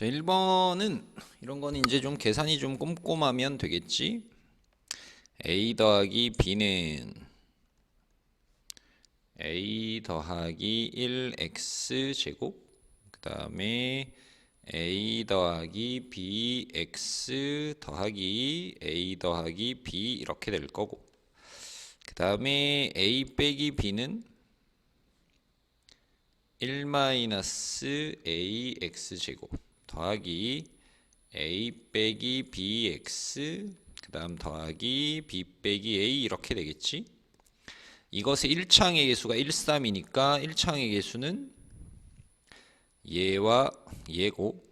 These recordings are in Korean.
자, 1번은 이런 거는 이제 좀 계산이 좀 꼼꼼하면 되겠지. a 더하기 b는 a 더하기 1x 제곱? 그 다음에 a 더하기 bx 더하기 a 더하기 b 이렇게 될 거고. 그 다음에 a 빼기 b는 1 마이너스 ax 제곱 더하기 a 빼기 bx 그 다음 더하기 b 빼기 a 이렇게 되겠지? 이것의 1창의 개수가 1, 3이니까 1창의 개수는 얘와 얘고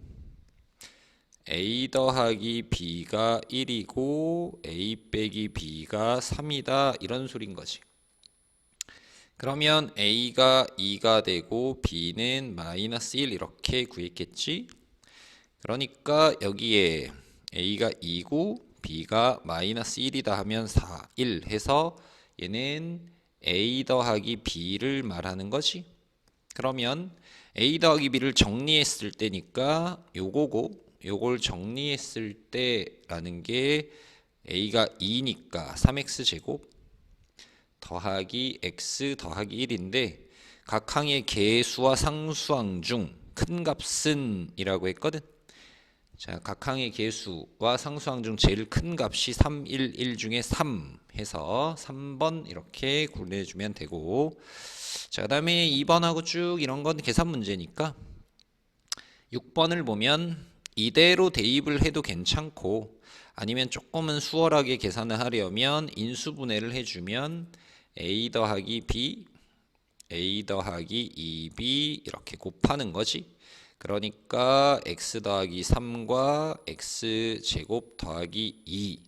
a 더하기 b가 1이고 a 빼기 b가 3이다. 이런 소린 거지. 그러면 a가 2가 되고 b는 마이너스 1 이렇게 구했겠지 그러니까 여기에 a가 2고 b가 마이너스 1이다 하면 4, 1 해서 얘는 a 더하기 b를 말하는 거지. 그러면 a 더하기 b를 정리했을 때니까 요거고 요걸 정리했을 때라는 게 a가 2니까 3x 제곱 더하기 x 더하기 1인데 각 항의 개수와 상수항 중 큰 값은 이라고 했거든. 자, 각 항의 개수와 상수항 중 제일 큰 값이 3, 1, 1 중에 3 해서 3번 이렇게 구해주면 되고. 자, 그 다음에 2번하고 쭉 이런 건 계산 문제니까 6번을 보면 이대로 대입을 해도 괜찮고 아니면 조금은 수월하게 계산을 하려면 인수분해를 해주면 a 더하기 b a 더하기 2b 이렇게 곱하는 거지 그러니까 x 더하기 3과 x 제곱 더하기 2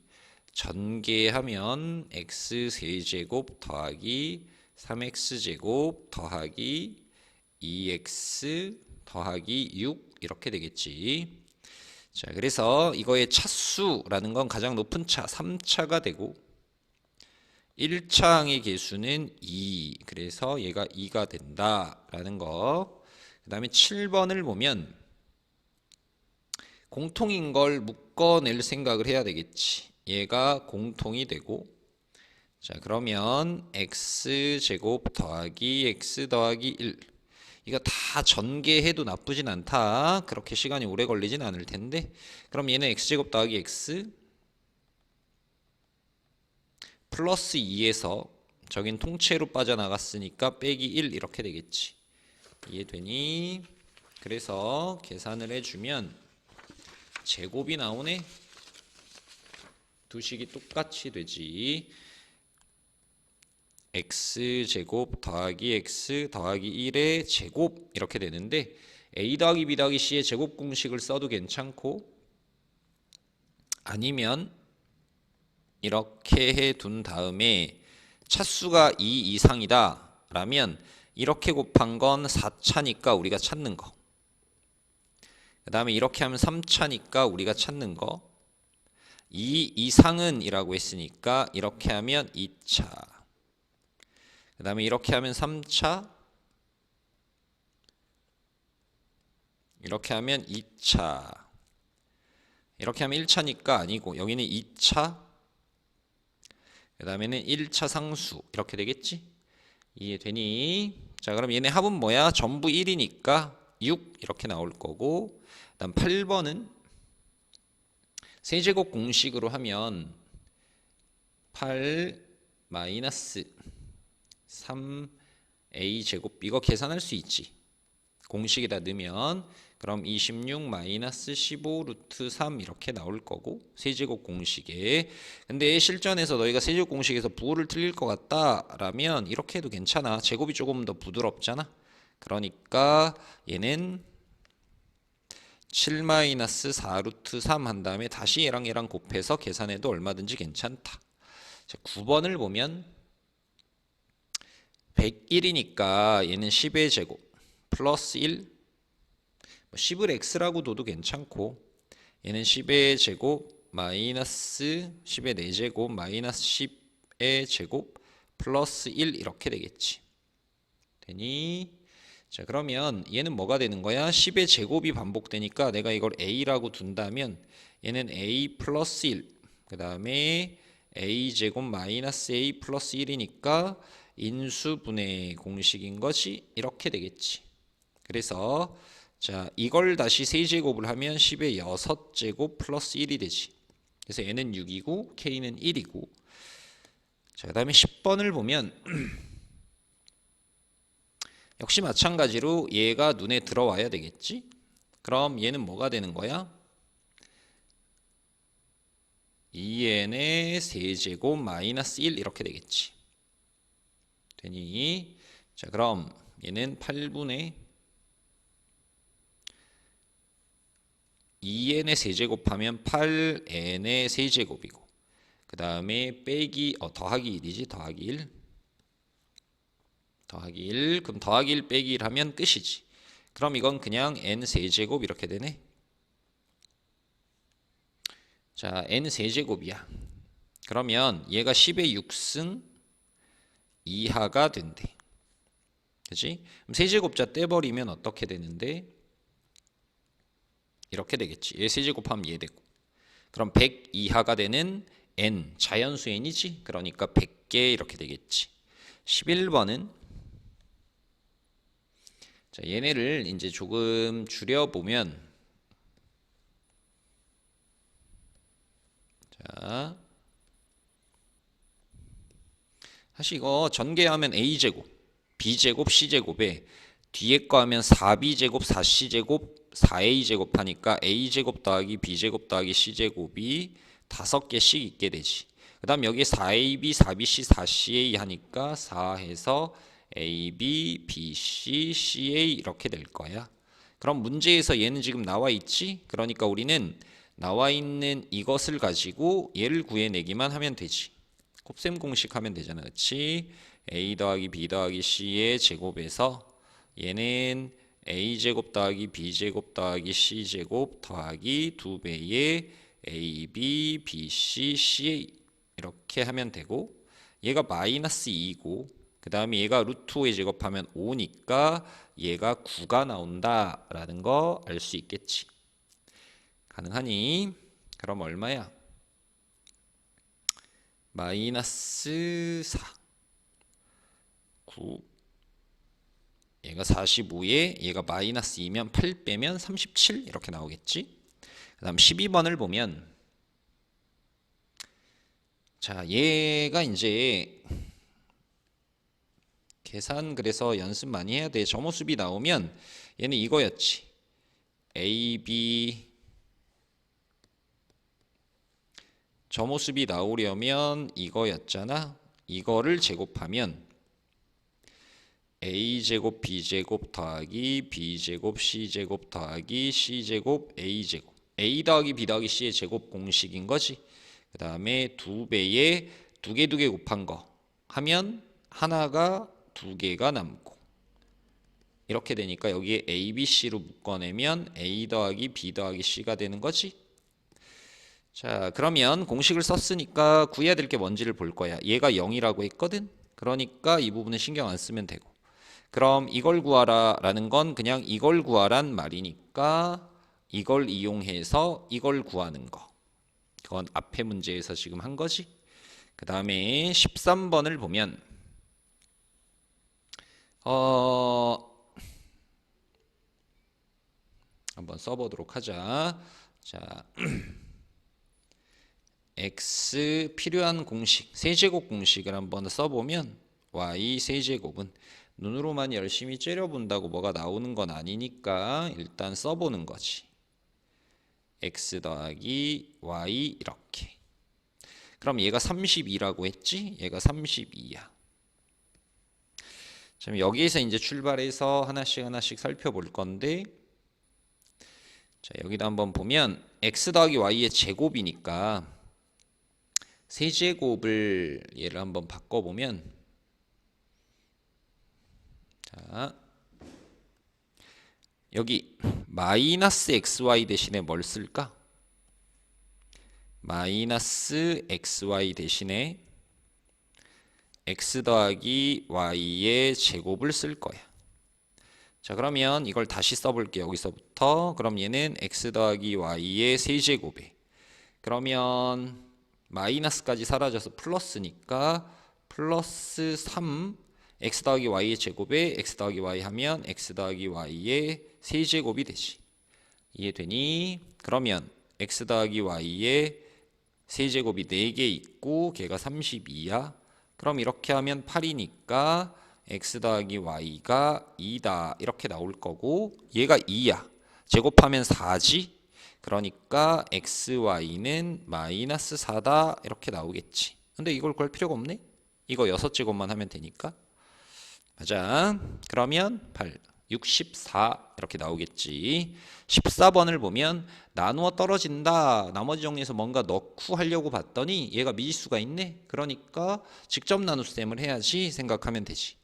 전개하면 x 세제곱 더하기 3x 제곱 더하기 2x 더하기 6 이렇게 되겠지. 자, 그래서 이거의 차수라는 건 가장 높은 차 3차가 되고 1차항의 개수는 2. 그래서 얘가 2가 된다라는 거. 그 다음에 7번을 보면 공통인 걸 묶어낼 생각을 해야 되겠지. 얘가 공통이 되고 자 그러면 x 제곱 더하기 x 더하기 1 이거 다 전개해도 나쁘진 않다. 그렇게 시간이 오래 걸리진 않을 텐데 그럼 얘는 x 제곱 더하기 x 플러스 2에서 저긴 통째로 빠져나갔으니까 빼기 1 이렇게 되겠지. 이해되니? 그래서 계산을 해주면 제곱이 나오네. 두 식이 똑같이 되지. x 제곱 더하기 x 더하기 1의 제곱 이렇게 되는데 a 더하기 b 더하기 c의 제곱 공식을 써도 괜찮고 아니면 이렇게 해 둔 다음에 차수가 2 이상이다 라면 이렇게 곱한 건 4차니까 우리가 찾는 거. 그 다음에 이렇게 하면 3차니까 우리가 찾는 거. 2 이상은 이라고 했으니까 이렇게 하면 2차. 그 다음에 이렇게 하면 3차. 이렇게 하면 2차. 이렇게 하면 1차니까 아니고 여기는 2차. 그 다음에는 1차 상수. 이렇게 되겠지? 이해되니? 자, 그럼 얘네 합은 뭐야? 전부 1이니까 6 이렇게 나올 거고. 그다음 8번은 세제곱 공식으로 하면 8 마이너스 3a 제곱 이거 계산할 수 있지. 공식에다 넣으면 그럼 26 마이너스 15 루트 3 이렇게 나올 거고 세제곱 공식에. 근데 실전에서 너희가 세제곱 공식에서 부호를 틀릴 것 같다라면 이렇게 해도 괜찮아. 제곱이 조금 더 부드럽잖아. 그러니까 얘는 7 마이너스 4 루트 3 한 다음에 다시 얘랑 얘랑 곱해서 계산해도 얼마든지 괜찮다. 자, 9번을 보면 101이니까 얘는 10의 제곱 플러스 1 10을 x라고 둬도 괜찮고 얘는 10의 제곱 마이너스 10의 4제곱 마이너스 10의 제곱 플러스 1 이렇게 되겠지. 되니? 자, 그러면 얘는 뭐가 되는 거야? 10의 제곱이 반복되니까 내가 이걸 a라고 둔다면 얘는 a 플러스 1. 그 다음에 a 제곱 마이너스 a 플러스 1이니까 인수분해 공식인 것이 이렇게 되겠지. 그래서 자 이걸 다시 세제곱을 하면 10의 6제곱 플러스 1이 되지. 그래서 얘는 6이고 k는 1이고 자 그다음에 10번을 보면 역시 마찬가지로 얘가 눈에 들어와야 되겠지. 그럼 얘는 뭐가 되는 거야? 2n의 세제곱 마이너스 1 이렇게 되겠지. 되니 자 그럼 얘는 8분의 2n의 세제곱하면 8n의 세제곱이고 그 다음에 빼기 어 더하기 1이지 더하기 1 더하기 1 그럼 더하기 1 빼기 1 하면 끝이지. 그럼 이건 그냥 n 세제곱 이렇게 되네. 자 n 세제곱이야. 그러면 얘가 10의 6승 이하가 된대. 그지 그럼 세제곱자 떼버리면 어떻게 되는데 이렇게 되겠지. 얘 세제 곱하면 얘 되고. 그럼 100 이하가 되는 n 자연수 n이지? 그러니까 100개 이렇게 되겠지. 11번은 자 얘네를 이제 조금 줄여 보면 자 사실 이거 전개하면 a제곱 b제곱 c제곱에 뒤에 거 하면 4b제곱 4c제곱 4a제곱 하니까 a제곱 더하기 b제곱 더하기 c제곱이 다섯 개씩 있게 되지. 그 다음 여기 4ab, 4bc, 4ca 하니까 4해서 ab, bc, ca 이렇게 될 거야. 그럼 문제에서 얘는 지금 나와 있지? 그러니까 우리는 나와 있는 이것을 가지고 얘를 구해내기만 하면 되지. 곱셈 공식 하면 되잖아. 그렇지? a 더하기 b 더하기 c의 제곱에서 얘는 a제곱 더하기 b제곱 더하기 c제곱 더하기 두 배의 a, b, b, c, c 이렇게 하면 되고 얘가 마이너스 2고 그 다음에 얘가 루트 5에 제곱하면 5니까 얘가 9가 나온다 라는 거 알 수 있겠지. 가능하니? 그럼 얼마야? 마이너스 4 9 얘가 45에 얘가 마이너스 2면 8 빼면 37 이렇게 나오겠지? 그 다음 12번을 보면 자 얘가 이제 계산 그래서 연습 많이 해야 돼. 점호수비 나오면 얘는 이거였지. A, B. 점호수비 나오려면 이거였잖아. 이거를 제곱하면 a제곱 b제곱 더하기 b제곱 c제곱 더하기 c제곱 a제곱. A 더하기 b 더하기 c의 제곱 공식인 거지. 그 다음에 두 배에 두 개 두 개 곱한 거 하면 하나가 두 개가 남고. 이렇게 되니까 여기에 a, b, c로 묶어내면 a 더하기 b 더하기 c가 되는 거지. 자 그러면 공식을 썼으니까 구해야 될 게 뭔지를 볼 거야. 얘가 0이라고 했거든. 그러니까 이 부분은 신경 안 쓰면 되고 그럼 이걸 구하라 라는 건 그냥 이걸 구하란 말이니까 이걸 이용해서 이걸 구하는 거. 그건 앞에 문제에서 지금 한 거지. 그 다음에 13번을 보면 어 한번 써보도록 하자. 자 x 필요한 공식 세제곱 공식을 한번 써보면 y 세제곱은 눈으로만 열심히 째려본다고 뭐가 나오는 건 아니니까 일단 써보는 거지. x 더하기 y 이렇게. 그럼 얘가 32라고 했지? 얘가 32야. 자, 여기에서 이제 출발해서 하나씩 하나씩 살펴볼 건데 자, 여기도 한번 보면 x 더하기 y의 제곱이니까 세제곱을 얘를 한번 바꿔보면 자, 여기 마이너스 xy 대신에 뭘 쓸까? 마이너스 xy 대신에 x 더하기 y의 제곱을 쓸 거야. 자 그러면 이걸 다시 써볼게요. 여기서부터 그럼 얘는 x 더하기 y의 세제곱에 그러면 마이너스까지 사라져서 플러스니까 플러스 3 x 더하기 y의 제곱에 x 더하기 y 하면 x 더하기 y의 세제곱이 되지. 이해되니? 그러면 x 더하기 y의 세제곱이 4개 있고 걔가 32야. 그럼 이렇게 하면 8이니까 x 더하기 y가 2다 이렇게 나올 거고 얘가 2야. 제곱하면 4지. 그러니까 xy는 마이너스 4다 이렇게 나오겠지. 근데 이걸 구할 필요가 없네. 이거 6제곱만 하면 되니까. 맞아. 그러면 8, 64 이렇게 나오겠지. 14번을 보면 나누어 떨어진다. 나머지 정리해서 뭔가 넣고 하려고 봤더니 얘가 미지수가 있네. 그러니까 직접 나눗셈을 해야지 생각하면 되지.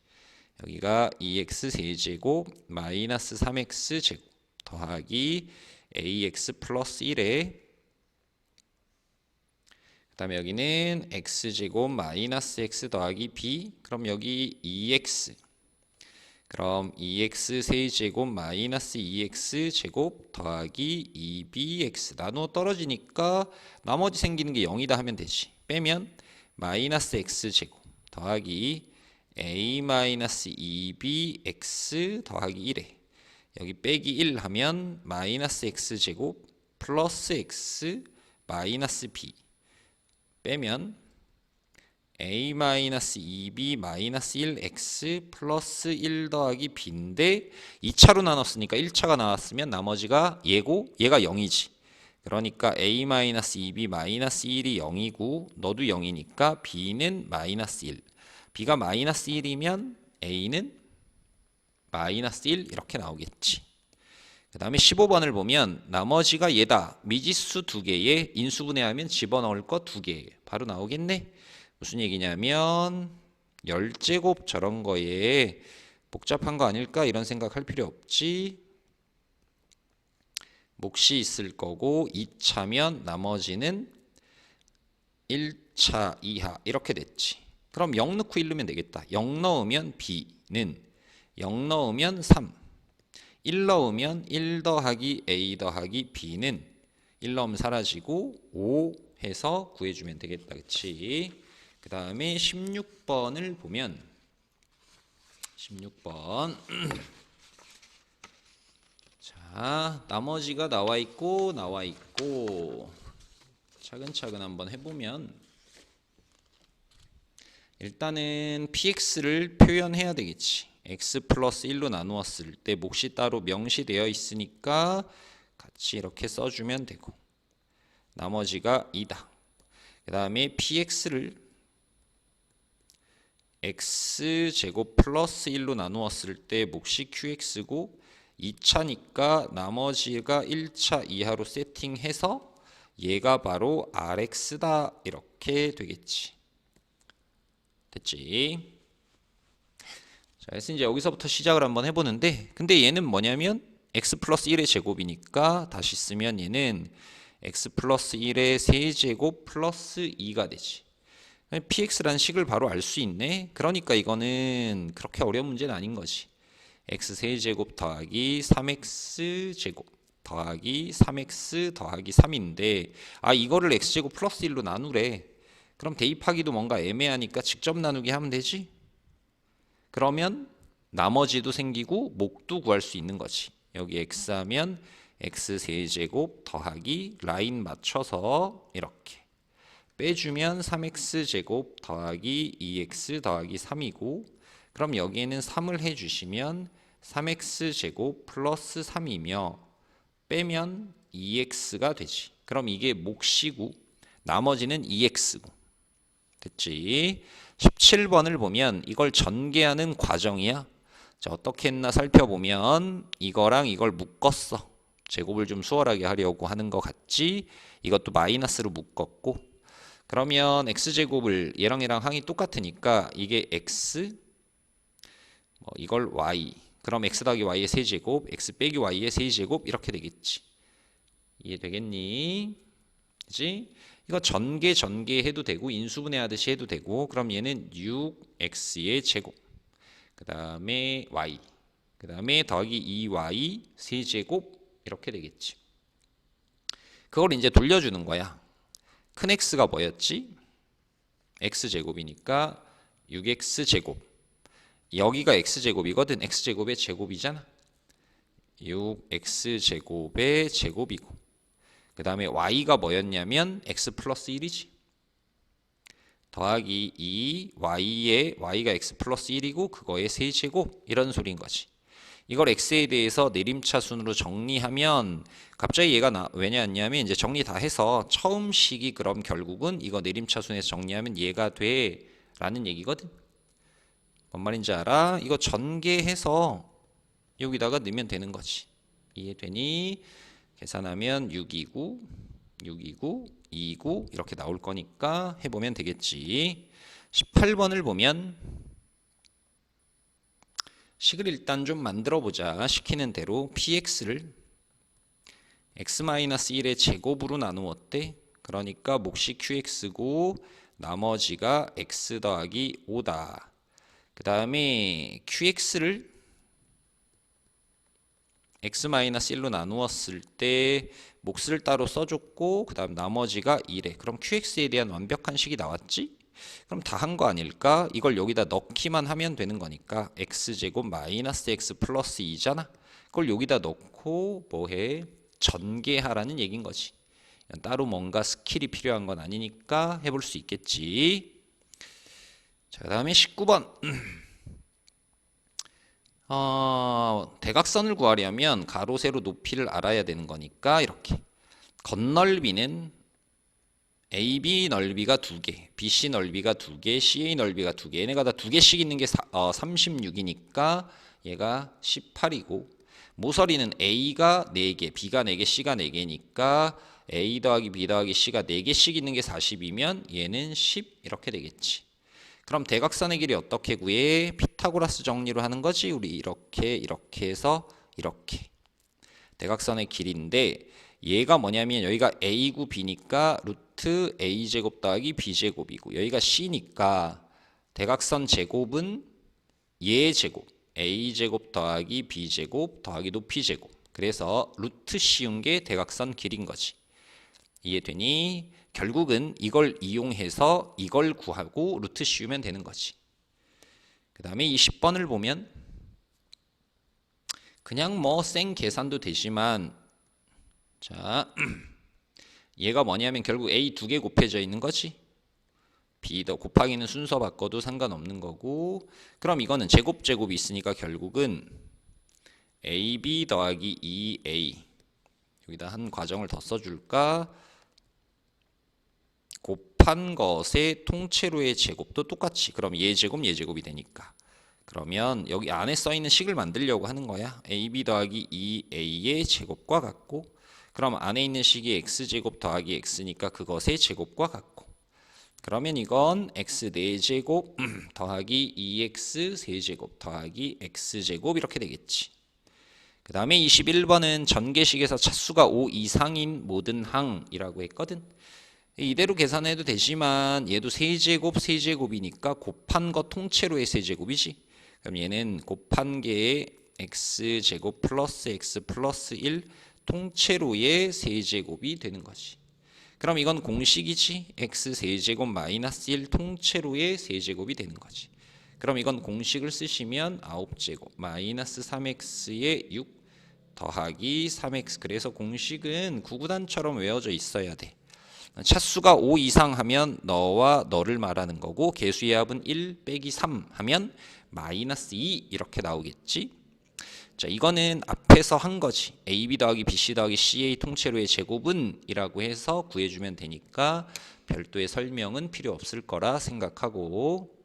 여기가 2x 세제곱 마이너스 3x 제곱 더하기 ax 플러스 1에 그 다음에 여기는 x제곱 마이너스 x 더하기 b 그럼 여기 2x 그럼 2x 세제곱 마이너스 2x 제곱 더하기 2bx 나누어 떨어지니까 나머지 생기는 게 0이다 하면 되지. 빼면 마이너스 x 제곱 더하기 a 마이너스 2bx 더하기 1에. 여기 빼기 1 하면 마이너스 x 제곱 플러스 x 마이너스 b. 빼면 a 마이너스 2b 마이너스 1x 플러스 1 더하기 b인데 2차로 나눴으니까 1차가 나왔으면 나머지가 얘고 얘가 0이지. 그러니까 a 마이너스 2b 마이너스 1이 0이고 너도 0이니까 b는 마이너스 1. b가 마이너스 1이면 a는 마이너스 1 이렇게 나오겠지. 그 다음에 15번을 보면 나머지가 얘다. 미지수 두 개에 인수분해하면 집어넣을 거 두 개. 바로 나오겠네. 무슨 얘기냐면 열제곱 저런 거에 복잡한 거 아닐까 이런 생각할 필요 없지. 몫이 있을 거고 2차면 나머지는 1차 이하 이렇게 됐지. 그럼 0 넣고 1 넣으면 되겠다. 0 넣으면 b는 0 넣으면 3. 1 넣으면 1 더하기 a 더하기 b는 1 넣으면 사라지고 5 해서 구해주면 되겠다. 그치? 그 다음에 16번을 보면 16번. 자 나머지가 나와 있고 나와 있고. 차근차근 한번 해보면 일단은 px를 표현해야 되겠지. x 플러스 1로 나누었을 때 몫이 따로 명시되어 있으니까 같이 이렇게 써주면 되고. 나머지가 2다. 그 다음에 px를 x 제곱 플러스 1로 나누었을 때 몫이 qx고 2차니까 나머지가 1차 이하로 세팅해서 얘가 바로 rx다 이렇게 되겠지. 됐지? 자, 그래서 이제 여기서부터 시작을 한번 해보는데 근데 얘는 뭐냐면 x 플러스 1의 제곱이니까 다시 쓰면 얘는 x 플러스 1의 세제곱 플러스 2가 되지. Px라는 식을 바로 알 수 있네. 그러니까 이거는 그렇게 어려운 문제는 아닌 거지. x 세제곱 더하기 3x 제곱 더하기 3x 더하기 3인데 아 이거를 x제곱 플러스 1로 나누래. 그럼 대입하기도 뭔가 애매하니까 직접 나누기 하면 되지. 그러면 나머지도 생기고 목도 구할 수 있는 거지. 여기 x 하면 x 세제곱 더하기 라인 맞춰서 이렇게 빼주면 3x 제곱 더하기 2x 더하기 3이고 그럼 여기에는 3을 해주시면 3x 제곱 플러스 3이며 빼면 2x가 되지. 그럼 이게 몫이고 나머지는 2x고 됐지. 17번을 보면 이걸 전개하는 과정이야. 자, 어떻게 했나 살펴보면 이거랑 이걸 묶었어. 제곱을 좀 수월하게 하려고 하는 것 같지. 이것도 마이너스로 묶었고 그러면 x제곱을 얘랑 얘랑 항이 똑같으니까 이게 x 뭐 이걸 y 그럼 x 더하기 y의 세제곱 x 빼기 y의 세제곱 이렇게 되겠지 이해되겠니? 그지? 이거 전개 전개 해도 되고 인수분해 하듯이 해도 되고 그럼 얘는 6x의 제곱 그 다음에 y 그 다음에 더하기 2y 세제곱 이렇게 되겠지. 그걸 이제 돌려주는 거야. 큰 x가 뭐였지? x제곱이니까 6x제곱. 여기가 x제곱이거든. x제곱의 제곱이잖아. 6x제곱의 제곱이고. 그 다음에 y가 뭐였냐면 x 플러스 1이지. 더하기 2 y의 y가 x 플러스 1이고 그거의 세제곱 이런 소리인 거지. 이걸 x에 대해서 내림차순으로 정리하면 갑자기 얘가 나, 왜냐하면 이제 정리 다 해서 처음 식이 그럼 결국은 이거 내림차순에서 정리하면 얘가 돼라는 얘기거든. 뭔 말인지 알아? 이거 전개해서 여기다가 넣으면 되는 거지. 이해되니? 계산하면 629, 629, 29 이렇게 나올 거니까 해보면 되겠지. 18번을 보면 식을 일단 좀 만들어 보자. 시키는 대로 px를 x-1의 제곱으로 나누었대. 그러니까 몫이 qx고 나머지가 x 더하기 5다. 그 다음에 qx를 x-1로 나누었을 때 몫을 따로 써줬고 그 다음 나머지가 1에 그럼 qx에 대한 완벽한 식이 나왔지? 그럼 다 한 거 아닐까? 이걸 여기다 넣기만 하면 되는 거니까 x제곱 마이너스 x 플러스 2잖아. 그걸 여기다 넣고 뭐해? 전개하라는 얘긴 거지. 따로 뭔가 스킬이 필요한 건 아니니까 해볼 수 있겠지. 자, 그 다음에 19번. 어, 대각선을 구하려면 가로, 세로 높이를 알아야 되는 거니까 이렇게. 겉넓이는 AB 넓이가 두 개, BC 넓이가 두 개, CA 넓이가 두 개. 얘네가 다두 개씩 있는 게 사, 어, 36이니까 얘가 18이고 모서리는 A가 4개, B가 4개, C가 4개니까 A 더하기 B 더하기 C가 4개씩 있는 게 40이면 얘는 10 이렇게 되겠지. 그럼 대각선의 길이 어떻게 구해? 피타고라스 정리로 하는 거지. 우리 이렇게 이렇게 해서 이렇게. 대각선의 길인데 얘가 뭐냐면 여기가 a구 b니까 루트 a 제곱 더하기 b 제곱이고 여기가 c니까 대각선 제곱은 얘 제곱 a 제곱 더하기 b 제곱 더하기 높이 제곱. 그래서 루트 씌운 게 대각선 길인 거지. 이해되니? 결국은 이걸 이용해서 이걸 구하고 루트 씌우면 되는 거지. 그 다음에 20번을 보면 그냥 뭐 생 계산도 되지만 자, 얘가 뭐냐면 결국 A 두 개 곱해져 있는 거지. B 더 곱하기는 순서 바꿔도 상관없는 거고. 그럼 이거는 제곱 제곱이 있으니까 결국은 AB 더하기 2A 여기다 한 과정을 더 써줄까? 곱한 것의 통째로의 제곱도 똑같이. 그럼 얘 제곱 얘 제곱이 되니까. 그러면 여기 안에 써 있는 식을 만들려고 하는 거야. AB 더하기 2A의 제곱과 같고 그럼 안에 있는 식이 x제곱 더하기 x니까 그것의 제곱과 같고 그러면 이건 x 4제곱 더하기 2x 세제곱 더하기 x제곱 이렇게 되겠지. 그 다음에 21번은 전개식에서 차수가 5 이상인 모든 항이라고 했거든. 이대로 계산해도 되지만 얘도 세제곱 세제곱이니까 곱한 거 통째로의 세제곱이지. 그럼 얘는 곱한 개의 x제곱 플러스 x 플러스 1 통째로의 세제곱이 되는 거지. 그럼 이건 공식이지. x 세제곱 마이너스 1 통째로의 세제곱이 되는 거지. 그럼 이건 공식을 쓰시면 9제곱 마이너스 3x의 6 더하기 3x 그래서 공식은 구구단처럼 외워져 있어야 돼. 차수가 5 이상 하면 너와 너를 말하는 거고 개수의 합은 1 빼기 3 하면 마이너스 2 이렇게 나오겠지. 자, 이거는 앞에서 한 거지. AB 더하기 BC 더하기 CA 통째로의 제곱은 이라고 해서 구해주면 되니까 별도의 설명은 필요 없을 거라 생각하고